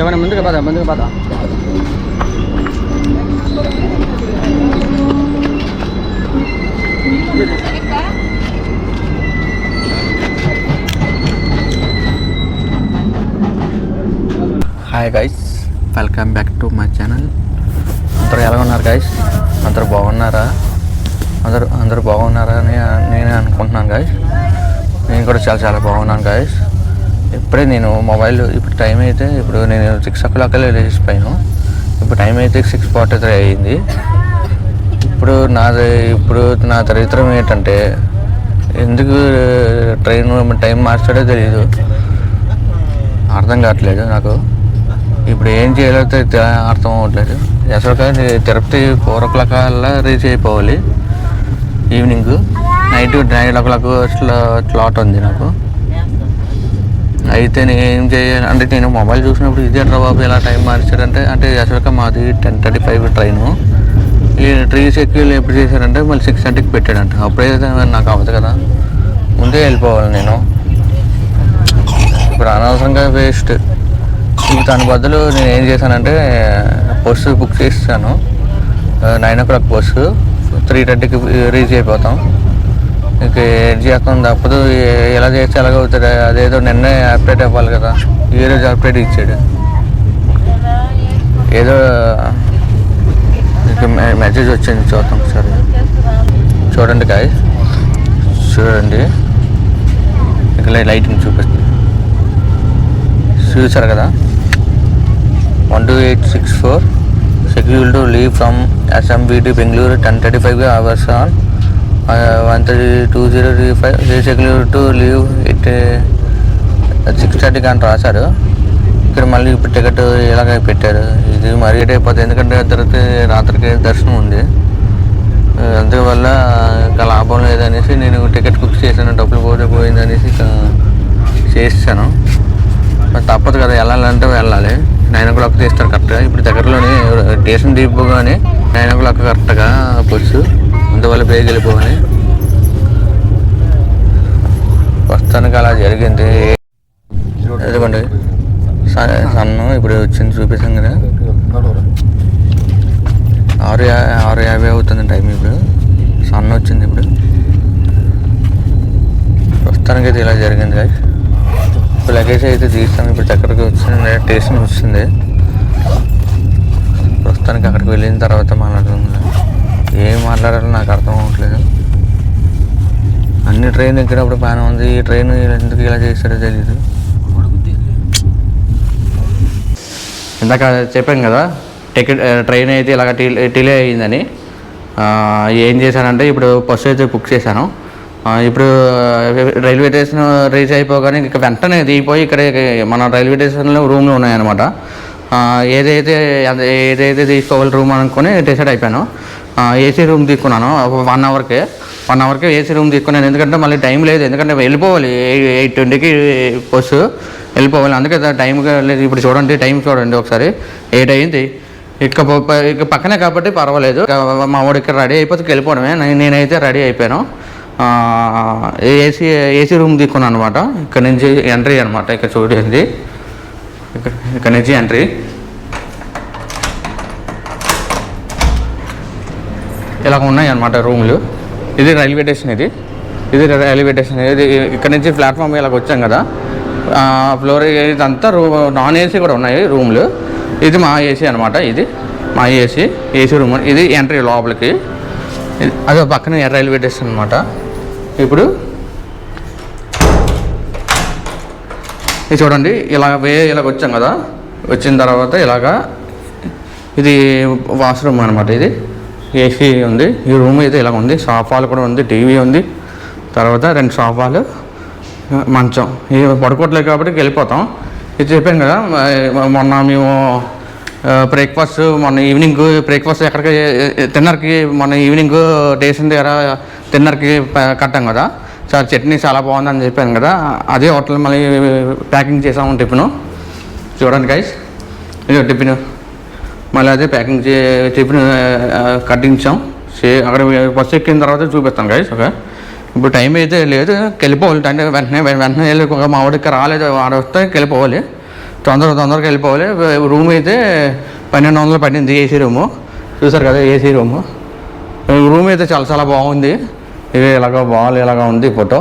ఏమైనా ముందుకు పద ముందుకు పద hi guys welcome back to my channel అందరూ ఎలా ఉన్నారు గైస్ అందరూ బాగున్నారా అందరూ అందరూ బాగున్నారా అని నేను అనుకుంటున్నాను గైస్ నేను కూడా చాలా చాలా బాగున్నాను గైస్ ఇప్పుడే నేను మొబైల్ ఇప్పుడు టైం అయితే ఇప్పుడు నేను సిక్స్ ఓ క్లాక్ లేచిపోయాను ఇప్పుడు టైం అయితే సిక్స్ ఫార్టీ త్రీ అయ్యింది ఇప్పుడు నాది ఇప్పుడు నా దరిద్రం ఏంటంటే ఎందుకు ట్రైన్ టైం మార్చాడో తెలియదు అర్థం కావట్లేదు నాకు. ఇప్పుడు ఏం చేయాలో అర్థం అవ్వట్లేదు. అసలు తిరుపతి ఫోర్ ఓ క్లాక్ అలా రీచ్ అయిపోవాలి. Evening. Night nine o'clock slot ఉంది నాకు. అయితే నేను ఏం చేయాలి అంటే నేను మొబైల్ చూసినప్పుడు ఇదే రా బాబు ఇలా టైం మార్చాడంటే అంటే అసలు మాది టెన్ థర్టీ ఫైవ్ ట్రైను. ఈ ట్రీ సెక్యూల్ ఎప్పుడు చేశారంటే మళ్ళీ సిక్స్ థర్టీకి పెట్టాడంట. అప్పుడైతే నాకు అవ్వదు కదా. ముందే వెళ్ళిపోవాలి నేను. ఇప్పుడు అనవసరంగా వేస్ట్ దాని బదులు నేను ఏం చేశానంటే బస్సు బుక్ చేస్తాను nine o'clock bus. Three థర్టీకి రీచ్ అయిపోతాం. ఇక ఏం చేస్తాం తప్పదు. ఎలా చేస్తే ఎలాగవుతుంది అదేదో నిన్నే అప్డేట్ అవ్వాలి కదా. ఈ రోజు అప్డేట్ ఇచ్చాడు. ఏదో ఇక మెసేజ్ వచ్చింది చూద్దాం సరే చూడండి కాయ్ చూడండి. ఇక లైటింగ్ చూపిస్తుంది చూసారు కదా? One two eight six four schedule to leave from assembly to Bengaluru ten thirty five hours on one thirty two zero three five schedule to leave it six థర్టీకి అని రాశారు. ఇక్కడ మళ్ళీ ఇప్పుడు టికెట్ ఇలాగ పెట్టారు. ఇది మరీ అయిపోతుంది ఎందుకంటే తర్వాత రాత్రికి దర్శనం ఉంది. అందువల్ల ఇంకా లాభం లేదనేసి నేను టికెట్ బుక్ చేశాను. డబ్బులు పోతే పోయింది అనేసి ఇక చేసాను తప్పదు కదా వెళ్ళాలంటే వెళ్ళాలి. నైన్ ఓ క్లాక్ తీస్తారు కరెక్ట్గా. ఇప్పుడు దగ్గరలోనే స్టేషన్ కానీ నైన్ ఓ క్లాక్ కరెక్ట్గా బస్సు. అందువల్ల బేగ్ ప్రస్తుతానికి అలా జరిగింది. ఎందుకంటే సన్ను ఇప్పుడు వచ్చింది చూపిస్తాం కదా. ఆరు యా ఆరు యాభై అవుతుంది టైం ఇప్పుడు. సన్ వచ్చింది ఇప్పుడు. ప్రస్తుతానికి అయితే ఇలా జరిగింది guys. ఇప్పుడు లగేజ్ అయితే తీస్తాను ఇప్పుడు దగ్గరకు వచ్చింది స్టేషన్ వచ్చింది. ప్రస్తుతానికి అక్కడికి వెళ్ళిన తర్వాత మాట్లాడుతుంది ఏం మాట్లాడాలో నాకు అర్థం అవ్వట్లేదు. అన్ని ట్రైన్ ఎక్కినప్పుడు బాగానే ఉంది. ఈ ట్రైన్ ఎందుకు ఇలా చేస్తారో తెలియదు ఇందాక చెప్పాను కదా టికెట్ ట్రైన్ అయితే ఇలాగ డిలే అయ్యిందని ఏం చేశానంటే ఇప్పుడు బస్సు అయితే బుక్ చేశాను. ఇప్పుడు రైల్వే స్టేషన్ రీచ్ అయిపోగానే ఇక వెంటనే దిగిపోయి ఇక్కడ మన రైల్వే స్టేషన్లో రూమ్లు ఉన్నాయన్నమాట. ఏదైతే ఏదైతే తీసుకోవాలి రూమ్ అనుకుని డిసైడ్ అయిపోయాను. ఏసీ రూమ్ తీసుకున్నాను. వన్ అవర్కే వన్ అవర్కే ఏసీ రూమ్ తీసుకున్నాను. ఎందుకంటే మళ్ళీ టైం లేదు. ఎందుకంటే వెళ్ళిపోవాలి. ఎయిట్ ట్వంటీకి బస్సు వెళ్ళిపోవాలి. అందుకే టైంకి లేదు ఇప్పుడు చూడండి టైం చూడండి ఒకసారి. ఎయిట్ అయింది. ఇక ఇక పక్కనే కాబట్టి పర్వాలేదు. మా వాడు ఇక్కడ రెడీ అయిపోతే వెళ్ళిపోవడమే. నేనైతే రెడీ అయిపోయాను. ఏసీ ఏసీ రూమ్ తీసుకున్నాను అనమాట ఇక్కడ నుంచి ఎంట్రీ అనమాట ఇక్కడ చూడండి. ఇక్కడ ఇక్కడ నుంచి ఎంట్రీ ఇలా ఉన్నాయి అనమాట రూమ్లు. ఇది రైల్వే స్టేషన్ ఇది. ఇది రైల్వే స్టేషన్ ఇది. ఇక్కడ నుంచి ప్లాట్ఫామ్ ఇలాగ వచ్చాం కదా. ఫ్లోర్ ఇదంతా రూ నాన్ ఏసీ కూడా ఉన్నాయి రూమ్లు. ఇది మా ఏసీ అనమాట ఇది. మా ఏసీ ఏసీ రూమ్. ఇది ఎంట్రీ లోపలికి. అదో అదే పక్కన రైల్వే స్టేషన్ అనమాట ఇప్పుడు ఇది చూడండి ఇలా వే ఇలాగ వచ్చాం కదా. వచ్చిన తర్వాత ఇలాగా ఇది వాష్రూమ్ అనమాట ఇది. ఏసీ ఉంది. ఈ రూమ్ అయితే ఇలా ఉంది. సోఫాలు కూడా ఉంది. టీవీ ఉంది. తర్వాత రెండు సోఫాలు మంచం. ఇది పడుకోవట్లేదు కాబట్టి వెళ్ళిపోతాం. ఇది చెప్పాను కదా మొన్న మేము బ్రేక్ఫాస్ట్ మొన్న ఈవినింగ్ బ్రేక్ఫాస్ట్ ఎక్కడికి తిన్నర్కి మొన్న ఈవినింగ్ స్టేషన్ దగ్గర తిన్నర్కి కట్టాం కదా. చాలా చట్నీ చాలా బాగుందని చెప్పాను కదా. అదే హోటల్ మళ్ళీ ప్యాకింగ్ చేసాము టిఫిన్. చూడండి గైస్ ఇది టిఫిన్. మళ్ళీ అదే ప్యాకింగ్ చే టిఫిన్ కట్టించాం. సే అక్కడ బస్సు ఎక్కిన తర్వాత చూపిస్తాం గైస్ ఓకే? ఇప్పుడు టైం అయితే లేదు వెళ్ళిపోవాలి. అంటే వెంటనే వెంటనే వెళ్ళి మా వాడికి రాలేదు వాడు వస్తే వెళ్ళిపోవాలి. తొందర తొందరగా వెళ్ళిపోవాలి. రూమ్ అయితే పన్నెండు వందలు పడింది ఏసీ రూము. చూసారు కదా ఏసీ రూము. రూమ్ అయితే చాలా చాలా బాగుంది. ఇది ఇలాగ బాల్ ఇలాగ ఉంది ఫోటో.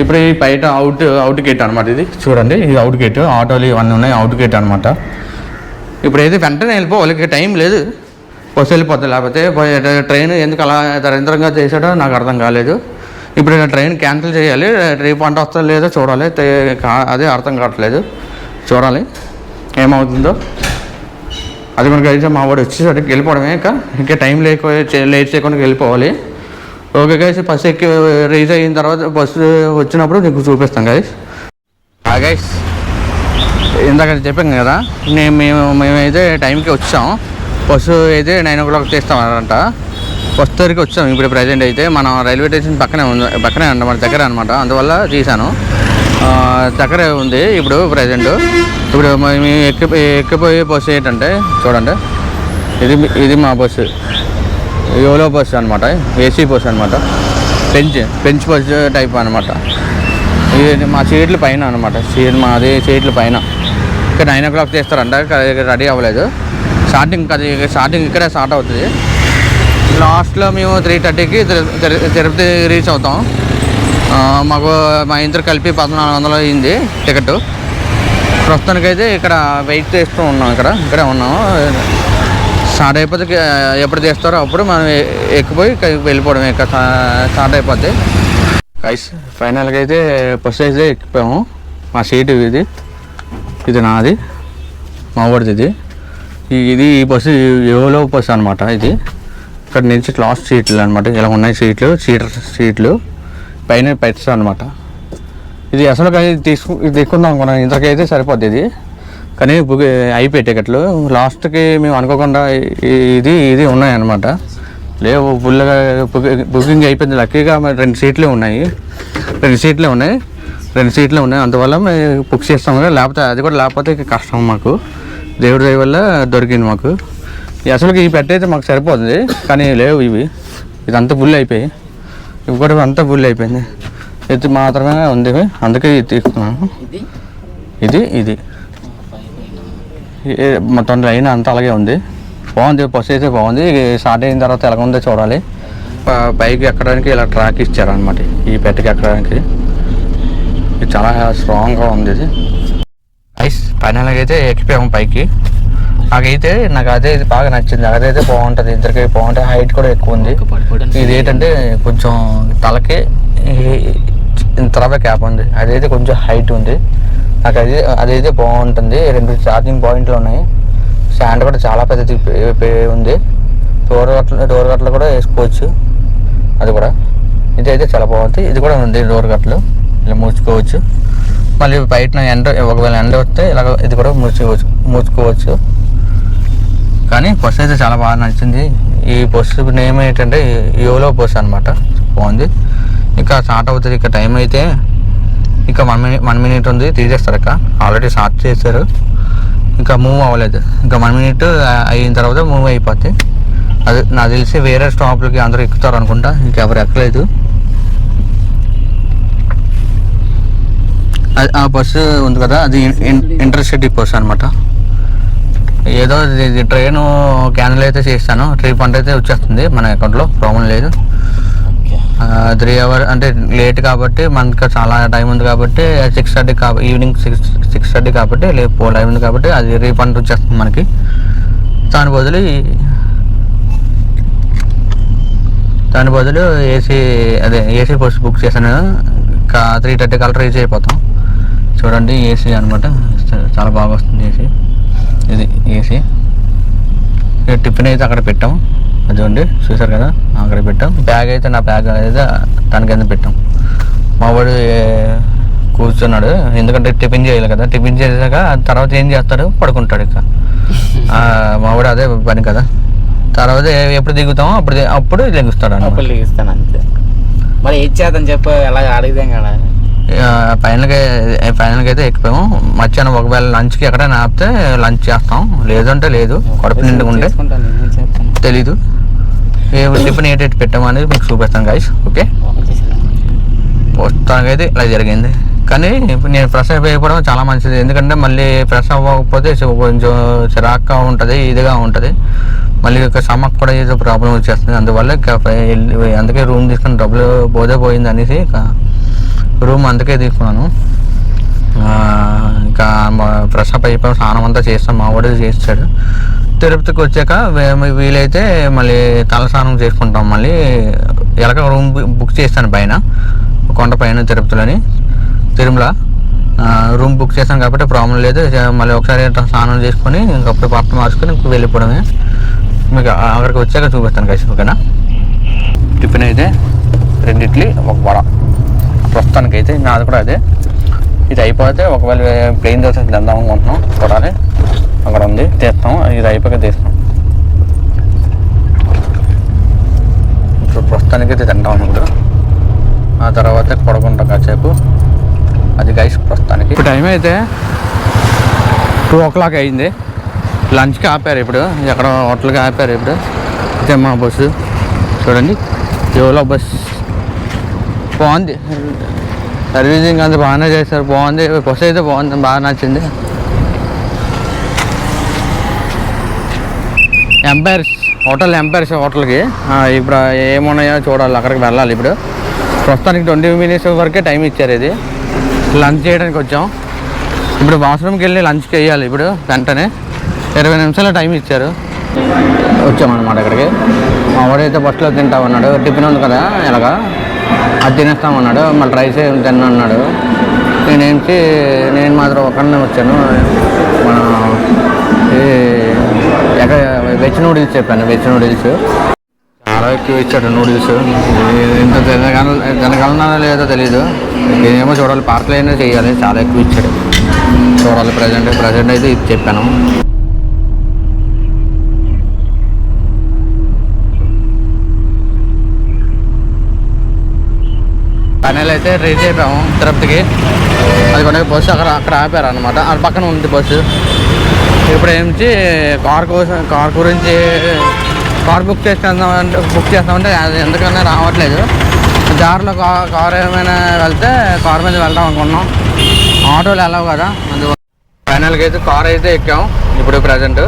ఇప్పుడు ఈ బయట అవుట్ అవుట్ గేట్ అనమాట ఇది. చూడండి ఇది అవుట్ గేట్ ఆటోలు ఇవన్నీ ఉన్నాయి అవుట్ గేట్ అనమాట ఇప్పుడైతే వెంటనే వెళ్ళిపోవాలి ఇక టైం లేదు. బస్సు వెళ్ళిపోతుంది లేకపోతే ట్రైన్ ఎందుకు అలా దరిద్రంగా చేశాడో నాకు అర్థం కాలేదు. ఇప్పుడు ట్రైన్ క్యాన్సిల్ చేయాలి రేపు వంట వస్తా లేదో చూడాలి కా- అదే అర్థం కావట్లేదు. చూడాలి ఏమవుతుందో. అది మనకు అయితే మా వాడు వచ్చేసరికి వెళ్ళిపోవడమే ఇంకా. ఇంకా టైం లేక లేట్ చేయకుండా వెళ్ళిపోవాలి. ఓకే గైస్ బస్సు ఎక్కి రీచ్ అయిన తర్వాత బస్సు వచ్చినప్పుడు నీకు చూపిస్తాం గైస్ గైస్ ఇందాక చెప్పాం కదా నేను మేము మేమైతే టైంకి వచ్చాం. బస్సు అయితే నైన్ ఓ క్లాక్ తీస్తామంట వస్తరికి వచ్చాం ఇప్పుడు ప్రజెంట్ అయితే. మనం రైల్వే స్టేషన్ పక్కనే ఉంది పక్కనే అనమాట దగ్గర అనమాట అందువల్ల తీసాను ఆ, దగ్గరే ఉంది ఇప్పుడు ప్రజెంట్. ఇప్పుడు మేము ఎక్కి ఎక్కిపోయే బస్సు ఏంటంటే చూడండి. ఇది ఇది మా బస్సు. యోలో బస్సు అనమాట ఏసీ బస్సు అనమాట పెంచ్ పెంచ్ బస్సు టైప్ అనమాట ఇది మా సీట్లు పైన అనమాట సీట్ మాది సీట్లు పైన. ఇక్కడ నైన్ ఓ క్లాక్ తీస్తారంట ఇక్కడ రెడీ అవ్వలేదు. స్టార్టింగ్ అది స్టార్టింగ్ ఇక్కడే స్టార్ట్ అవుతుంది. లాస్ట్లో మేము త్రీ థర్టీకి తిరుపతి రీచ్ అవుతాం. మాకు మా ఇద్దరు కలిపి పద్నాలుగు వందలు అయింది టికెట్. ప్రస్తుతానికైతే ఇక్కడ వెయిట్ చేస్తూ ఉన్నాం ఇక్కడ ఇక్కడే ఉన్నాము స్టార్ట్ అయిపోతే ఎప్పుడు తీస్తారో అప్పుడు మనం ఎక్కిపోయి వెళ్ళిపోవడం ఇక స్టార్ట్ అయిపోద్ది. ఐస్ ఫైనల్గా అయితే బస్సు అయితే ఎక్కిపోయాము. మా సీటు ఇది. ఇది నాది మావాడిది ఇది. ఇది ఈ బస్సు ఎవలో బస్సు అనమాట ఇది. ఇక్కడ నుంచి లాస్ట్ సీట్లు అనమాట ఇలా ఉన్నాయి సీట్లు సీటర్ సీట్లు పైన పెట్స్ అనమాట ఇది అసలు కానీ తీసుకు ఇది తీసుకుందాం అనుకున్నాను ఇంతకైతే సరిపోద్ది ఇది. కానీ బుక్ అయిపోయి టికెట్లు. లాస్ట్కి మేము అనుకోకుండా ఇది ఇది ఉన్నాయన్నమాట లేవు ఫుల్గా బుకింగ్ అయిపోయింది. లక్కీగా రెండు సీట్లే ఉన్నాయి. రెండు సీట్లే ఉన్నాయి. రెండు సీట్లే ఉన్నాయి. అందువల్ల మేము బుక్ చేస్తాం కదా. లేకపోతే అది కూడా లేకపోతే కష్టం మాకు. దేవుడి దయ వల్ల దొరికింది మాకు. ఈ అసలు ఈ పెట్ట అయితే మాకు సరిపోతుంది. కానీ లేవు ఇవి. ఇదంతా ఫుల్ అయిపోయి. ఇవి కూడా అంతా ఫుల్ అయిపోయింది. ఇది మాత్రమే ఉంది. అందుకే ఇది తీసుకున్నాను. ఇది? ఇది మొత్తం లైన్ అంతా అలాగే ఉంది. బాగుంది. బస్సు అయితే బాగుంది. స్టార్ట్ అయిన తర్వాత ఎలా ఉందో చూడాలి పైకి ఎక్కడానికి ఇలా ట్రాక్ ఇచ్చారనమాట ఈ పెట్టకి ఎక్కడానికి. ఇది చాలా స్ట్రాంగ్గా ఉంది ఇది. ఐస్ ఫైనల్గా అయితే ఎక్కిపోయాము పైకి. నాకైతే నాకు అదే ఇది బాగా నచ్చింది. అదైతే బాగుంటుంది. ఇద్దరికి బాగుంటుంది హైట్ కూడా ఎక్కువ ఉంది. ఇది ఏంటంటే కొంచెం తలకి ఇంత క్యాప్ ఉంది. అదైతే కొంచెం హైట్ ఉంది. నాకు అది అదైతే బాగుంటుంది. రెండు ఛార్జింగ్ పాయింట్లు ఉన్నాయి. స్టాండ్ కూడా చాలా పెద్దది ఉంది. డోర్ గట్ల డోర్ గట్లు కూడా వేసుకోవచ్చు. అది కూడా. ఇది అయితే చాలా బాగుంది. ఇది కూడా ఉంది డోర్ గట్లు. ఇలా మూసుకోవచ్చు. మళ్ళీ బయట ఎండ ఒకవేళ ఎండ వస్తే ఇలాగ ఇది కూడా మూసుకోవచ్చు మూసుకోవచ్చు. కానీ బస్సు అయితే చాలా బాగా నచ్చింది. ఈ బస్సు నేమ్ ఏంటంటే యోలో బస్ అనమాట బాగుంది. ఇంకా స్టార్ట్ అవుతుంది. ఇక టైం అయితే ఇంకా వన్ మినిట్ వన్ మినిట్ ఉంది. తీసేస్తారు ఇక ఆల్రెడీ స్టార్ట్ చేశారు. ఇంకా మూవ్ అవ్వలేదు. ఇంకా వన్ మినిట్ అయిన తర్వాత మూవ్ అయిపోద్ది. అది నాకు తెలిసి వేరే స్టాప్లకి అందరూ ఎక్కుతారు అనుకుంటా. ఇంకెవరు ఎక్కలేదు అది- ఆ బస్సు ఉంది కదా అది ఇంటర్సిటీ బస్సు అనమాట ఏదో ఇది ట్రైన్ క్యాన్సిల్ అయితే చేస్తాను. రీఫండ్ అయితే వచ్చేస్తుంది మన అకౌంట్లో ప్రాబ్లం లేదు. త్రీ అవర్ అంటే లేట్ కాబట్టి మనకి చాలా టైం ఉంది కాబట్టి సిక్స్ థర్టీ కాబట్టి ఈవినింగ్ సిక్స్ సిక్స్ థర్టీ కాబట్టి లేపు టైం ఉంది కాబట్టి అది రీఫండ్ వచ్చేస్తుంది మనకి. దాని బదులు దాని బదులు ఏసీ అదే ఏసీ బస్ బుక్ చేశాను. త్రీ థర్టీ కల్లా రీచ్ అయిపోతాం. చూడండి ఏసీ అనమాట చాలా బాగా వస్తుంది ఏసీ ఇది ఏసీ టిఫిన్ అయితే అక్కడ పెట్టాం. అదిగోండి చూసారు కదా? అక్కడ పెట్టాం. బ్యాగ్ అయితే నా బ్యాగ్ అయితే దాని కింద పెట్టాం. మా వాడు కూర్చున్నాడు. ఎందుకంటే టిఫిన్ చేయాలి కదా. టిఫిన్ చేసాక తర్వాత ఏం చేస్తాడు? పడుకుంటాడు ఇక. మా వాడు అదే పని కదా. తర్వాత ఎప్పుడు దిగుతామో అప్పుడు అప్పుడు లెగుస్తాడు అన్నమాట. అప్పులు ఇస్తాను అంతే. మరి ఏం చేద్దాం చెప్పు ఎలా అడిగిదాం కదా. ఫైనల్గా ఫైనల్గా అయితే ఎక్కిపోయాము. మధ్యాహ్నం ఒకవేళ లంచ్కి ఎక్కడైనా ఆపితే లంచ్ చేస్తాం. లేదంటే లేదు. కడుపు నిండుగా ఉంటే తెలీదు. ఏ టిఫిన్ ఏంటంటే పెట్టాము అనేది మీకు చూపిస్తాను గైస్ ఓకే. ప్రస్తుతానికైతే ఇలా జరిగింది. కానీ నేను ఫ్రెష్ అయిపోవడం చాలా మంచిది. ఎందుకంటే మళ్ళీ ఫ్రెష్ అవ్వకపోతే కొంచెం చిరాక్గా ఉంటుంది ఇదిగా ఉంటుంది. మళ్ళీ ఒక స్టమక్ కూడా ఏదో ప్రాబ్లం వచ్చేస్తుంది. అందువల్ల అందుకే రూమ్ తీసుకుని డబ్బులు పోతే పోయింది అనేసి రూమ్ అందుకే తీసుకున్నాను. ఇంకా ఫ్రెష్ అప్ అయిపోయి స్నానం అంతా చేస్తాం మా వాడు చేస్తాడు. తిరుపతికి వచ్చాక వీలైతే మళ్ళీ తల స్నానం చేసుకుంటాం. మళ్ళీ ఎలాగ రూమ్ బుక్ చేస్తాను పైన కొండ పైన తిరుపతిలోని తిరుమల. రూమ్ బుక్ చేస్తాను కాబట్టి ప్రాబ్లం లేదు. మళ్ళీ ఒకసారి స్నానం చేసుకొని ఇంకప్పుడు పట్టు మార్చుకొని ఇంక వెళ్ళిపోవడమే. మీకు అక్కడికి వచ్చాక చూపిస్తాను కలిసి ఓకేనా? టిఫిన్ అయితే రెండు ఇడ్లీ ఒక వడ. ప్రస్తుతానికి అయితే నాది కూడా అదే. ఇది అయిపోతే ఒకవేళ ప్లెయిన్ దోశ తిందాం అనుకుంటున్నాం చూడాలి అక్కడ ఉంది తీస్తాం ఇది అయిపోయాక తీస్తాం. ఇప్పుడు ప్రస్తుతానికి అయితే తింటాం ఇప్పుడు ఆ తర్వాత పడుకుంటాం కాసేపు. అది గైస్ ప్రస్తుతానికి. ఇప్పుడు టైం అయితే టూ ఓ క్లాక్ అయింది. లంచ్కి ఆపారు ఇప్పుడు ఎక్కడ హోటల్కి ఆపారు ఇప్పుడు. ఇదే మా బస్సు. చూడండి ఓలా బస్సు బాగుంది. సర్వీసింగ్ అంతా బాగానే చేస్తారు బాగుంది. బస్సు అయితే బాగుంది. బాగా నచ్చింది. ఎంపైర్స్ హోటల్ ఎంపైర్స్ హోటల్కి. ఇప్పుడు ఏమున్నాయో చూడాలి. అక్కడికి వెళ్ళాలి ఇప్పుడు. ప్రస్తుతానికి ట్వంటీ మినిట్స్ వరకే టైం ఇచ్చారు ఇది. లంచ్ చేయడానికి వచ్చాం. ఇప్పుడు వాష్రూమ్కి వెళ్ళి లంచ్కి చేయాలి ఇప్పుడు వెంటనే. ఇరవై నిమిషాల టైం ఇచ్చారు. వచ్చామన్నమాట ఇక్కడికి మా వాడైతే బస్సులో తింటామన్నాడు టిఫిన్ ఉంది కదా ఇలాగా అది తినేస్తామన్నాడు మళ్ళీ రైస్ ఏం తిన్నా అన్నాడు. నేనేంచి నేను మాత్రం ఒకనే వచ్చాను. మన ఎక్కడ వెజ్ నూడిల్స్ చెప్పాను వెజ్ నూడిల్స్. చాలా ఎక్కువ ఇచ్చాడు నూడిల్స్. ఇంత తినగల తినగలనా లేదో తెలీదు. నేనేమో చూడాలి పార్కులు అయినా చేయాలి. చాలా ఎక్కువ ఇచ్చాడు. చూడాలి ప్రజెంట్ ప్రజెంట్ అయితే ఇది చెప్పాను. పనులు అయితే రీచ్ అయిపోయాము తిరుపతికి. అది కొన్ని బస్సు అక్కడ అక్కడ ఆపారు అనమాట అది పక్కన ఉంది బస్సు. ఇప్పుడు ఏమించి కార్ కోసం కార్ గురించి కార్ బుక్ చేసుకుందామంటే బుక్ చేస్తామంటే అది ఎందుకన్నా రావట్లేదు. దారిలో కా- కార్ ఏమైనా వెళ్తే కార్ మీద వెళ్దాం అనుకున్నాం. ఆటోలు వెళ్ళవు కదా అందువల్ల ఫైనల్గా అయితే కార్ అయితే ఎక్కాం ఇప్పుడు ప్రజెంట్.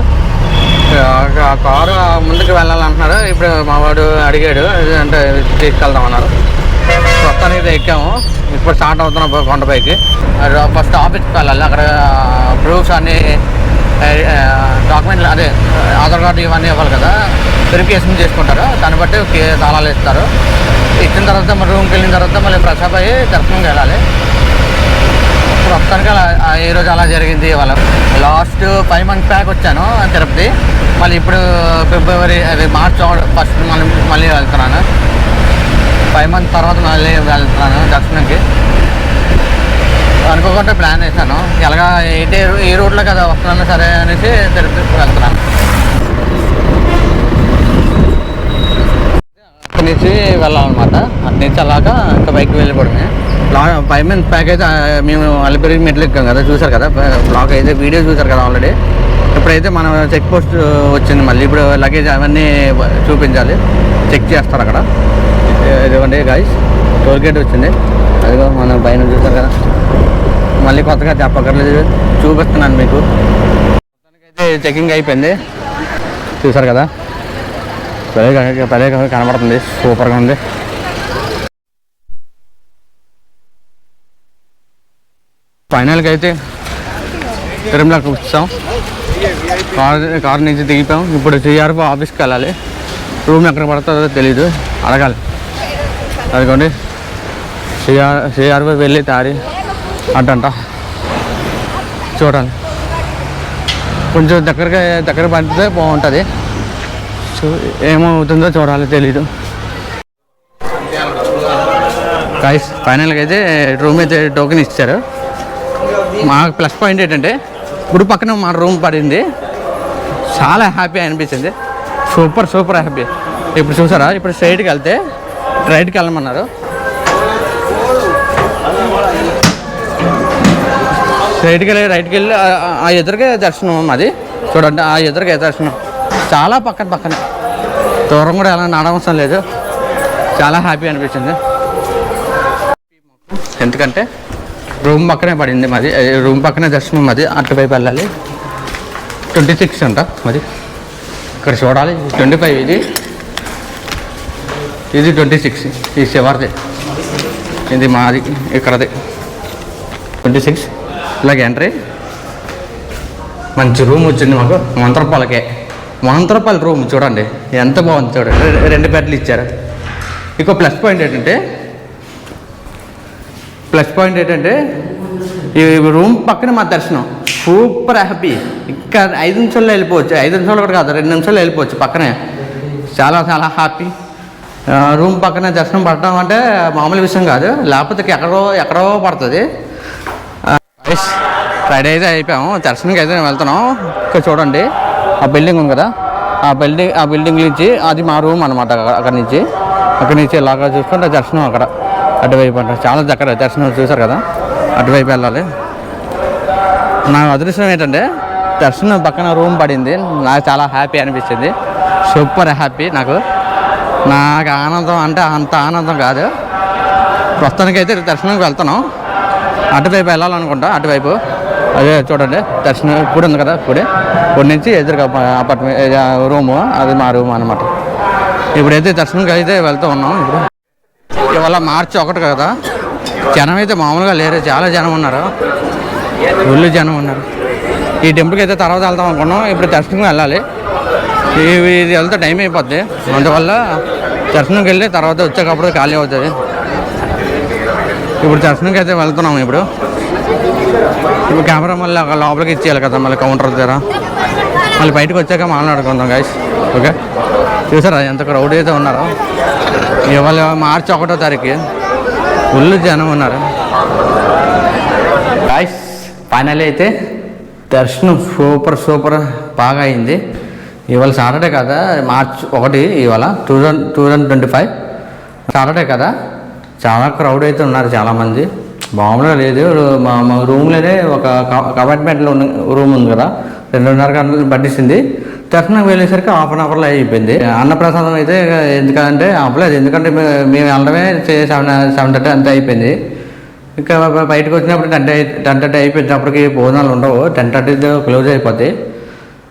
ఆ కారు ముందుకు వెళ్ళాలంటున్నాడు ఇప్పుడు మా వాడు అడిగాడు అంటే తీసుకెళ్దాం అన్నారు. ప్రస్తుతానికి అయితే ఎక్కాము. ఇప్పుడు స్టార్ట్ అవుతున్నాం కొండపైకి. ఫస్ట్ ఆఫీస్కి వెళ్ళాలి అక్కడ ప్రూఫ్స్ అన్ని డాక్యుమెంట్లు అదే ఆధార్ కార్డు ఇవన్నీ ఇవ్వాలి కదా. వెరిఫికేషన్ చేసుకుంటారు. దాన్ని బట్టి తాళాలు ఇస్తారు ఇచ్చిన తర్వాత మరి రూమ్కి వెళ్ళిన తర్వాత మళ్ళీ ప్రసాద్ అయ్యి దర్శనంకి వెళ్ళాలి. ప్రస్తుతానికి అలా ఈరోజు ఈ రోజు అలా జరిగింది ఇవాళ. లాస్ట్ ఫైవ్ మంత్స్ బ్యాక్ వచ్చాను తిరుపతి. మళ్ళీ ఇప్పుడు ఫిబ్రవరి అది మార్చ్ ఫస్ట్ మళ్ళీ మళ్ళీ వెళ్తున్నాను. ఫైవ్ మంత్స్ తర్వాత మళ్ళీ వెళ్తున్నాను దర్శనంకి. అనుకోకుండా ప్లాన్ వేసాను ఎలాగా ఇటే ఏ రూట్లో కదా వస్తున్నాను సరే అనేసి తిరుపతికి వెళ్తున్నాను. అక్కడి నుంచి వెళ్ళాలన్నమాట. అక్కడి నుంచి అలాగా ఇంకా బైక్ వెళ్ళిపోవడమే. బ్లాగ్ ఫైవ్ మంత్స్ ప్యాక్ అయితే మేము అలిపిరి మెట్లు ఎక్కాం కదా చూసారు కదా బ్లాగ్ అయితే వీడియో చూసారు కదా ఆల్రెడీ. ఇప్పుడైతే మనం చెక్ పోస్ట్ వచ్చింది మళ్ళీ. ఇప్పుడు లగేజ్ అవన్నీ చూపించాలి. చెక్ చేస్తారు అక్కడ. ఇదిగోండి గాయస్ టోల్ గేట్ వచ్చింది. అదిగో మనం పైన చూసారు కదా. మళ్ళీ కొత్తగా చెప్పక్కర్లేదు చూపిస్తున్నాను మీకు. అయితే చెకింగ్ అయిపోయింది. చూసారు కదా? పదే పదే కనబడుతుంది. సూపర్గా ఉంది. ఫైనల్కి అయితే తిరుమలకి వచ్చాం. కార్ కార్ నుంచి దిగిపోయాం. ఇప్పుడు సిఆర్పి ఆఫీస్కి వెళ్ళాలి. రూమ్ ఎక్కడ పడుతుందో తెలీదు. అడగాలి. అదిగోండి. సిఆర్ వెళ్ళి తారి అంటంట చూడాలి. కొంచెం దగ్గరగా దగ్గర పంపితే బాగుంటుంది. చూ ఏమవుతుందో చూడాలి తెలీదు. గైస్ ఫైనల్గా అయితే రూమ్ అయితే టోకెన్ ఇచ్చారు. మాకు ప్లస్ పాయింట్ ఏంటంటే ఇప్పుడు పక్కన మా రూమ్ పడింది. చాలా హ్యాపీ అనిపించింది. సూపర్ సూపర్ హ్యాపీ ఇప్పుడు చూసారా? ఇప్పుడు స్ట్రైట్కి వెళ్తే రైట్కి వెళ్ళమన్నారు. రైడ్కి వెళ్ళి రైట్కి వెళ్ళి ఆ- ఎదురుగా దర్శనం మాది. చూడండి ఆ ఎదురుగా దర్శనం. చాలా పక్కన పక్కన. దూరం కూడా ఎలా నడవసరం లేదు. చాలా హ్యాపీ అనిపించింది. ఎందుకంటే రూమ్ పక్కనే పడింది మాది. రూమ్ పక్కనే దర్శనం మాది. అటువైపు వెళ్ళాలి. ట్వంటీ సిక్స్ అంట మరి ఇక్కడ చూడాలి. ట్వంటీ ఫైవ్ ఇది. ఇది ట్వంటీ సిక్స్. ఇది చివరిది ఇది మాది ఇక్కడది. Twenty six. ఇలాగే ఎంట్రీ మంచి రూమ్ వచ్చింది మాకు. మంత్రపాలకే. రూపాయలకే రూమ్ చూడండి. ఎంత బాగుంది చూడండి రెండు బెడ్లు ఇచ్చారు. ఇంకో ప్లస్ పాయింట్ ఏంటంటే ప్లస్ పాయింట్ ఏంటంటే ఈ రూమ్ పక్కన మా దర్శనం. సూపర్ హ్యాపీ ఇంకా ఐదు నిమిషాల్లో వెళ్ళిపోవచ్చు. ఐదు నిమిషాలు కూడా కాదు రెండు నిమిషాల్లో వెళ్ళిపోవచ్చు పక్కనే. చాలా చాలా హ్యాపీ రూమ్ పక్కన దర్శనం పడటం అంటే మామూలు విషయం కాదు. లేకపోతే ఎక్కడో ఎక్కడో పడుతుంది. ఫ్రైడే అయితే అయిపోయాము. దర్శనంకి అయితే వెళ్తున్నాం. ఇక్కడ చూడండి. ఆ బిల్డింగ్ ఉంది కదా. ఆ బిల్డింగ్ ఆ బిల్డింగ్ నుంచి అది మా రూమ్ అనమాట అక్కడ నుంచి. అక్కడి నుంచి ఇలాగా చూసుకుంటే దర్శనం అక్కడ. అటువైపు అంటారు చాలా దగ్గర దర్శనం చూసారు కదా. అటువైపు వెళ్ళాలి. నా అదృష్టం ఏంటంటే దర్శనం పక్కన రూమ్ పడింది. నాకు చాలా హ్యాపీ అనిపించింది. సూపర్ హ్యాపీ నాకు. నాకు ఆనందం అంటే అంత ఆనందం కాదు. ప్రస్తుతానికైతే దర్శనంకి వెళ్తున్నాం. అటువైపు వెళ్ళాలనుకుంటా అటువైపు. అదే చూడండి దర్శనం ఇప్పుడు ఉంది కదా ఇప్పుడే. గుడి నుంచి ఎదురుగా అపార్ట్మెంట్ రూము అది మా రూమ్ అనమాట ఇప్పుడైతే దర్శనంకి అయితే వెళ్తూ ఉన్నాం ఇప్పుడు. ఇవాళ మార్చి ఒకటి కదా. జనం అయితే మామూలుగా లేరు చాలా జనం ఉన్నారు. ఒళ్ళు జనం ఉన్నారు. ఈ టెంపుల్కి అయితే తర్వాత వెళ్తాం అనుకున్నాం. ఇప్పుడు దర్శనం వెళ్ళాలి. ఇది వెళ్తే టైం అయిపోద్ది. అందువల్ల దర్శనంకి వెళ్ళి తర్వాత వచ్చేటప్పుడు ఖాళీ అవుతుంది. ఇప్పుడు దర్శనంకి అయితే వెళ్తున్నాం ఇప్పుడు. ఇప్పుడు కెమెరా మళ్ళీ అక్కడ లోపలికి ఇచ్చేయాలి కదా మళ్ళీ కౌంటర్ దగ్గర. మళ్ళీ బయటకు వచ్చాక మాట్లాడుకుందాం గాయస్ ఓకే చూసారా ఎంత క్రౌడ్ అయితే ఉన్నారో? ఇవాళ మార్చి ఒకటో తారీఖు. ఫుల్ జనం ఉన్నారు. గాయస్ ఫైనల్ అయితే దర్శనం సూపర్ సూపర్ బాగా అయింది. ఇవాళ సాటర్డే కదా మార్చ్ ఒకటి ఇవాళ two thousand two thousand twenty five. Saturday కదా చాలా క్రౌడ్ అయితే ఉన్నారు చాలామంది. మామూలుగా లేదు మా మా రూమ్లోనే ఒక కపార్ట్మెంట్లో ఉన్న రూమ్ ఉంది కదా రెండున్నర గంటలు పట్టించింది దర్శనం వెళ్ళేసరికి హాఫ్ అన్ అవర్లో అయిపోయింది. అన్నప్రసాదం అయితే ఎందుకంటే అవ్వలేదు ఎందుకంటే మేము వెళ్ళడమే సెవెన్ సెవెన్ థర్టీ అంతే అయిపోయింది. ఇంకా బయటకు వచ్చినప్పుడు టెన్ టెన్ థర్టీ అయిపోయింది అప్పటికి భోజనాలు ఉండవు. టెన్ థర్టీ క్లోజ్ అయిపోతాయి.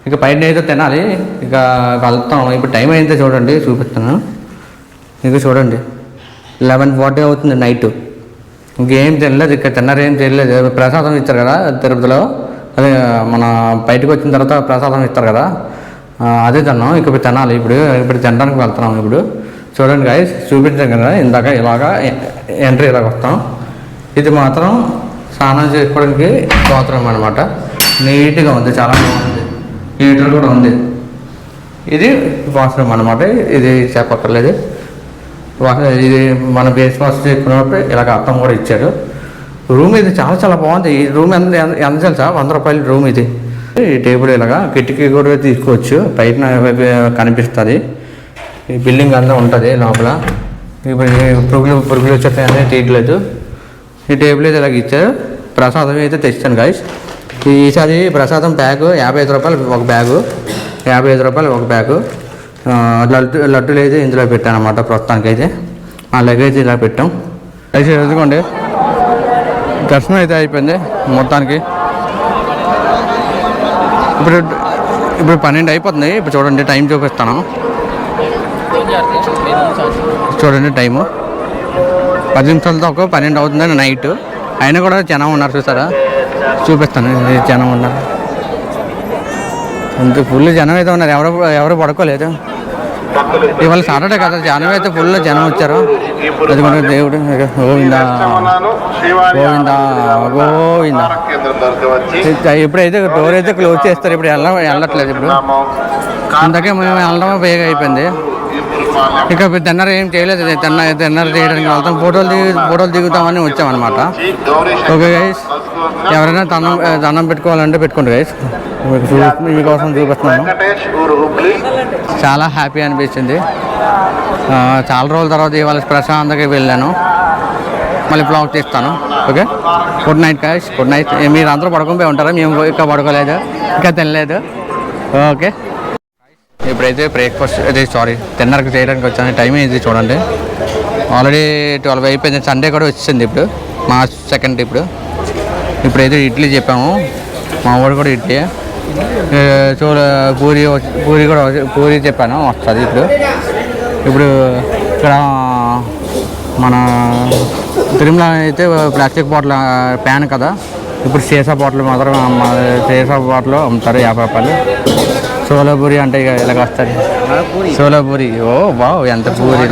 ఇక పైన అయితే తినాలి. ఇక వెళ్తాం. ఇప్పుడు టైం అయితే చూడండి చూపిస్తాను ఇక చూడండి. లెవెన్ ఫార్టీ అవుతుంది నైట్. ఇంకేం తినలేదు ఇక్కడ తిన్నారు ఏం తినలేదు. ప్రసాదం ఇచ్చారు కదా తిరుపతిలో. అదే మన బయటకు వచ్చిన తర్వాత ప్రసాదం ఇస్తారు కదా. అదే తిన్నాం. ఇక ఇప్పుడు తినాలి. ఇప్పుడు ఇప్పుడు తినడానికి వెళ్తున్నాం ఇప్పుడు. చూడండి గాయస్ చూపించాం కదా ఇందాక ఇలాగా ఎంట్రీ ఇలాగ వస్తాం. ఇది మాత్రం స్నానం చేసుకోవడానికి బాత్రూమ్ అనమాట నీట్గా ఉంది చాలా బాగుంది. హీటర్ కూడా ఉంది. ఇది వాష్రూమ్ అనమాట ఇది చెప్పక్కర్లేదు వా- ఇది మన బేస్ వాష్ చేసుకున్నప్పుడు ఇలాగ అర్థం కూడా ఇచ్చాడు. రూమ్ ఇది చాలా చాలా బాగుంది. ఈ రూమ్ ఎంత ఎంత- తెలుసా? వంద రూపాయల రూమ్ ఇది. ఈ టేబుల్ ఇలాగా కిటికీ కూడా తీసుకోవచ్చు. బయట కనిపిస్తుంది ఈ బిల్డింగ్ అంతా ఉంటుంది లోపల. ఇప్పుడు పురుగులు పురుగులు పురుగులు వచ్చేస్తాయని తీయట్లేదు. ఈ టేబుల్ అయితే ఇలాగ ఇచ్చారు. ప్రసాదం అయితే తెచ్చాను గాయస్ ఈసారి ప్రసాదం బ్యాగు యాభై ఐదు రూపాయలు ఒక బ్యాగు. యాభై ఐదు రూపాయలు ఒక బ్యాగు. లడ్డు లడ్డూలు అయితే ఇందులో పెట్టాను అనమాట ప్రస్తుతానికి అయితే ఆ లగేజ్ ఇలా పెట్టాం. అయితే ఎదుగుకోండి దర్శనం అయితే అయిపోయింది మొత్తానికి. ఇప్పుడు ఇప్పుడు పన్నెండు అయిపోతుంది. ఇప్పుడు చూడండి టైం చూపిస్తాను. చూడండి టైము. పది నిమిషాలతో ఒక పన్నెండు అవుతుందని నైట్. అయినా కూడా జనం ఉన్నారు చూసారా? చూపిస్తాను జనం ఉన్నారు. అంత ఫుల్ జనం అయితే ఉన్నారు. ఎవరు ఎవరు పడుకోలేదు. ఇవాళ సాటర్డే కదా జనం అయితే ఫుల్ జనం వచ్చారు. అది దేవుడు గోవింద గోవింద గోవింద. ఇప్పుడైతే డోర్ అయితే క్లోజ్ చేస్తారు. ఇప్పుడు వెళ్ళ వెళ్ళట్లేదు ఇప్పుడు. అందుకే మేము వెళ్ళడం బేగా అయిపోయింది. ఇక తిన్నర ఏం చేయలేదు. తిన్న తిన్నర చేయడానికి వెళ్తాం. ఫోటోలు దిగు ఫోటోలు దిగుతామని వచ్చామన్నమాట. ఓకే గైస్ ఎవరైనా దండం దండం పెట్టుకోవాలంటే పెట్టుకోండి గైస్ మీకోసం చూపిస్తున్నాను. చాలా హ్యాపీ అనిపించింది. చాలా రోజుల తర్వాత ఇవాళ ప్రశాంతంగా వెళ్ళాను. మళ్ళీ బ్లాగ్ తీస్తాను. Okay? Good night guys good night మీరు అందరూ పడుకొని ఉంటారా? మేము ఇంకా పడుకోలేదు. ఇంకా తినలేదు. ఓకే? ఇప్పుడైతే బ్రేక్ఫాస్ట్ అదే సారీ తిన్నరకు చేయడానికి వచ్చాను. టైం ఇది చూడండి. ఆల్రెడీ ట్వెల్వ్ అయిపోయింది. సండే కూడా వచ్చింది ఇప్పుడు. మార్చ్ సెకండ్ ఇప్పుడు. ఇప్పుడైతే ఇడ్లీ చెప్పాము. మా వాడు కూడా ఇడ్లీ. ఏ, చూడ పూరి వచ్చి- పూరి కూడా పూరి చెప్పాను. వస్తుంది ఇప్పుడు. ఇప్పుడు ఇక్కడ మన తిరుమల అయితే ప్లాస్టిక్ బాటిల్ ప్యాన్ కదా. ఇప్పుడు సీసా బాటిల్ మాత్రం సీసా బాటిల్ అమ్ముతారు యాభై రూపాయలు. సోలాపూరి అంటే ఇక ఇలాగ వస్తుంది పూరి సోలాపూరి. ఓ బావ్ ఎంత పూరి.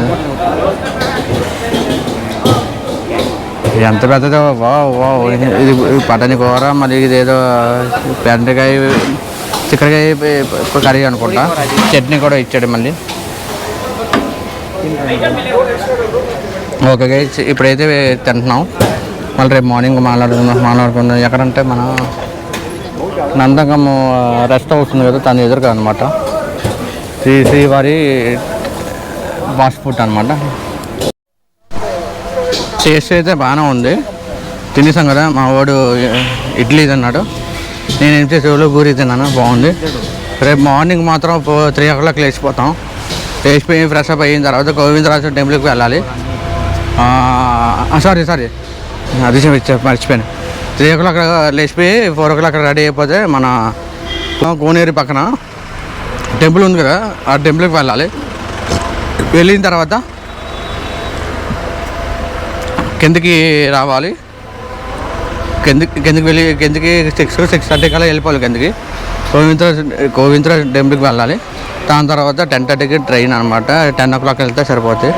ఎంత పెద్దదో వావ్ వావ్. ఇది పటని కూర మళ్ళీ ఇదేదో బెండకాయ చిక్కడికాయ కర్రీ అనుకుంటా. చట్నీ కూడా ఇచ్చాడు మళ్ళీ. ఓకే ఇప్పుడైతే తింటున్నాం. మళ్ళీ రేపు మార్నింగ్ మాట్లాడుకుందాం మాట్లాడుకుందాం. ఎక్కడంటే మన నందకం రెస్ట్ అవుతుంది కదా తన ఎదురుగా అనమాట శ్రీ శ్రీవారి ఫాస్ట్ ఫుడ్ అనమాట టేస్ట్ అయితే బాగానే ఉంది. తినేసాం కదా మా వాడు ఇడ్లీ తిన్నాడు. నేను ఏం చేసి పూరి తిన్నాను బాగుంది. రేపు మార్నింగ్ మాత్రం త్రీ ఓ క్లాక్ లేచిపోతాం. లేచిపోయి ఫ్రెష్ అప్ అయిన తర్వాత గోవిందరాజు టెంపుల్కి వెళ్ళాలి. సారీ సారీ అది చెప్పి మర్చిపోయాను. త్రీ ఓ క్లాక్ లేచిపోయి ఫోర్ ఓ క్లాక్ రెడీ అయిపోతే మన కోనేరు పక్కన టెంపుల్ ఉంది కదా ఆ టెంపుల్కి వెళ్ళాలి. వెళ్ళిన తర్వాత కిందకి రావాలి. కిందకి కిందకి వెళ్ళి కిందకి సిక్స్ సిక్స్ థర్టీ కల్లా వెళ్ళిపోవాలి కిందకి. గోవింద్ర గోవింద్ర టెంపుల్కి వెళ్ళాలి. దాని తర్వాత టెన్ థర్టీకి ట్రైన్ అనమాట టెన్ ఓ క్లాక్ వెళ్తే సరిపోతుంది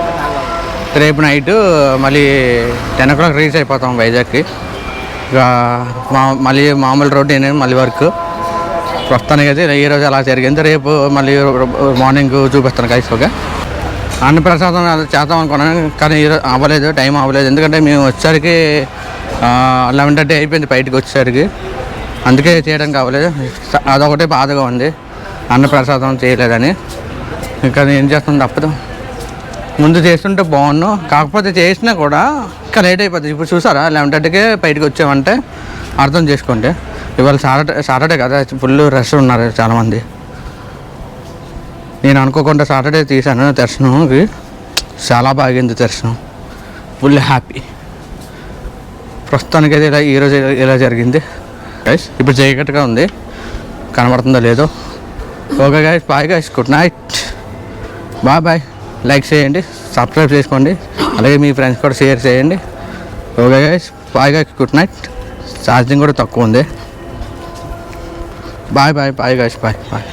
రేపు నైట్ మళ్ళీ టెన్ ఓ క్లాక్ రీచ్ అయిపోతాం వైజాగ్కి. మా మళ్ళీ మామూలు రోడ్ ఏంటంటే మళ్ళీ వర్క్. ప్రస్తుతానికి అయితే ఈ రోజు అలా జరిగింది. రేపు మళ్ళీ మార్నింగ్ చూపిస్తాను గైస్ ఓకే? అన్నప్రసాదం చేద్దాం అనుకున్నాను కానీ ఈరోజు అవ్వలేదు టైం అవ్వలేదు. ఎందుకంటే మేము వచ్చేసరికి లెవెన్ థర్టీ అయిపోయింది బయటకు వచ్చేసరికి. అందుకే చేయడానికి అవ్వలేదు. అదొకటే బాధగా ఉంది. అన్నప్రసాదం చేయలేదని. ఇంకా ఏం చేస్తుంది తప్పదు. ముందు చేస్తుంటే బాగున్నాను కాకపోతే చేసినా కూడా ఇంకా లేట్ అయిపోతుంది ఇప్పుడు చూసారా? లెవెన్ థర్టీకే బయటకు వచ్చామంటే అర్థం చేసుకోండి. ఇవాళ సాటర్డే సాటర్డే కదా ఫుల్ రష్ ఉన్నారు చాలామంది. నేను అనుకోకుండా సాటర్డే తీశాను దర్శనంకి. చాలా బాగింది దర్శనం. ఫుల్ హ్యాపీ ప్రస్తుతానికి అయితే ఇలా ఈరోజు ఇలా- జరిగింది. గైస్ ఇప్పుడు చీకటిగా ఉంది. కనబడుతుందో లేదో. Okay guys bye guys good night bye bye like చేయండి. సబ్స్క్రైబ్ చేసుకోండి. అలాగే మీ ఫ్రెండ్స్ కూడా షేర్ చేయండి. Okay guys bye guys good night charging కూడా తక్కువ ఉంది. Bye bye bye guys bye bye